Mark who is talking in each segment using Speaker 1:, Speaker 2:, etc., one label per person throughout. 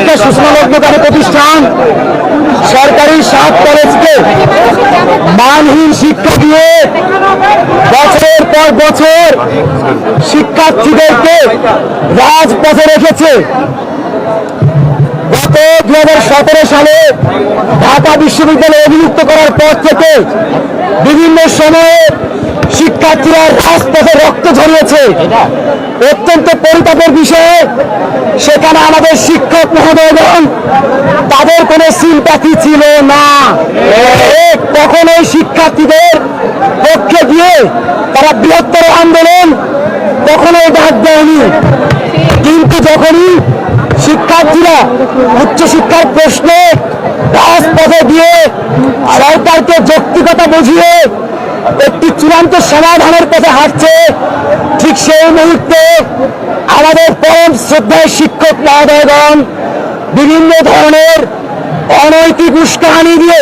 Speaker 1: শিক্ষা সুষমালগ্নকারী প্রতিষ্ঠান সরকারি সাত কলেজকে মানহীন শিক্ষা দিয়ে বছরের পর বছর শিক্ষার্থীদেরকে রাজপথে রেখেছে। সালে ঢাকা বিশ্ববিদ্যালয়ে অভিযুক্ত করার পর থেকে বিভিন্ন সময়ে শিক্ষার্থীরা রাজপথে রক্ত ঝরিয়েছে। অত্যন্ত পরিতাপের বিষয়ে সেখানে আমাদের শিক্ষক মহোদয়গণ তাদের কোনো সিম্পাথি ছিল না। তখন ওই শিক্ষার্থীদের পক্ষে গিয়ে তারা বৃহত্তর আন্দোলন কখনোই ডাক দেয়নি। কিন্তু যখনই শিক্ষার্থীরা উচ্চশিক্ষার প্রশ্নে, রাজপথে দিয়ে সরকারকে যৌক্তিকতা বুঝিয়ে একটি চূড়ান্ত সমাধানের পথে হাঁটছে, ঠিক সেই মুহূর্তে আমাদের পরম শ্রদ্ধায় শিক্ষক মহোদয়গণ বিভিন্ন ধরনের অনৈতিক উস্কাহানি দিয়ে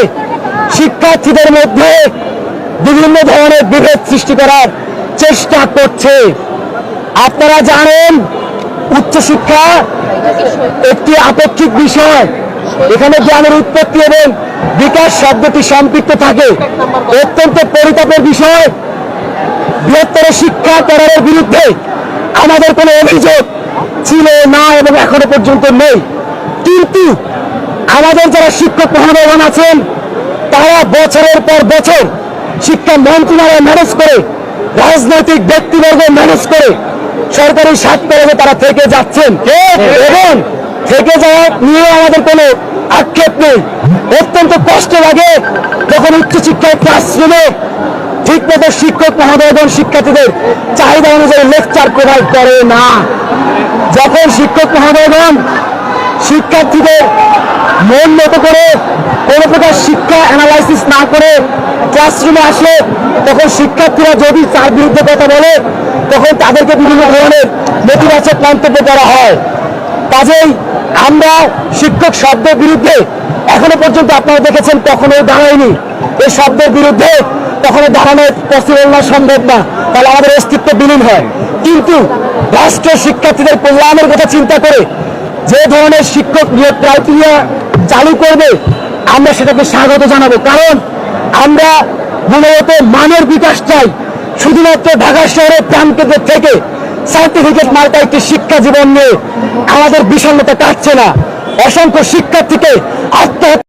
Speaker 1: শিক্ষার্থীদের মধ্যে বিভিন্ন ধরনের বিভেদ সৃষ্টি করার চেষ্টা করছে। আপনারা জানেন উচ্চশিক্ষা একটি আপেক্ষিক বিষয়। এখানে জ্ঞানের উৎপত্তি এবং বিকাশ শব্দটি সম্পৃক্ত থাকে। অত্যন্ত পরিতাপের বিষয়। বৃহত্তর শিক্ষা করার বিরুদ্ধে আমাদের কোনো অভিযোগ ছিল না এবং এখনও পর্যন্ত নেই। কিন্তু আমাদের যারা শিক্ষক মহোদয়গণ আছেন, তারা বছরের পর বছর শিক্ষা মন্ত্রণালয় ম্যানেজ করে, রাজনৈতিক ব্যক্তিবর্গ ম্যানেজ করে সরকারি সাত কলমে তারা থেকে যাচ্ছেন। এবং থেকে যাওয়া নিয়ে আমাদের কোনো আক্ষেপ নেই। অত্যন্ত কষ্ট লাগে যখন ক্লাস ক্লাসরুমে ঠিক মতো শিক্ষক মহোদয়গণ শিক্ষার্থীদের চাহিদা অনুযায়ী লেকচার প্রোভাইড করে না। যখন শিক্ষক, মহোদয়গণ শিক্ষার্থীদের মন মতো করে কোনো প্রকার শিক্ষা অ্যানালাইসিস না করে ক্লাসরুমে আসে তখন শিক্ষার্থীরা যদি তার বিরুদ্ধে কথা বলে, তখন তাদেরকে বিভিন্ন ধরনের নেতিবাচক মন্তব্য করা হয়। কাজেই আমরা শিক্ষক শব্দের বিরুদ্ধে এখনও পর্যন্ত আপনারা দেখেছেন কখনোই দাঁড়ায়নি। এই শব্দের বিরুদ্ধে কখনো দাঁড়ানো পসিবল সম্ভব না। তাহলে আমাদের অস্তিত্ব বিলীন হয়। কিন্তু রাষ্ট্রের শিক্ষার্থীদের কল্যাণের কথা চিন্তা করে যে ধরনের শিক্ষক নিয়োগ ক্রাইটেরিয়া চালু করবে, আমরা সেটাকে স্বাগত জানাব। কারণ আমরা মূলত মানের বিকাশ চাই। শুধুমাত্র ঢাকা শহরের প্রান্তদের থেকে সার্টিফিকেট মার্কা একটি শিক্ষা জীবন নিয়ে আমাদের বিষণ্ণতা কাটছে না। অসংখ্য শিক্ষার্থীকে আত্মহত্যা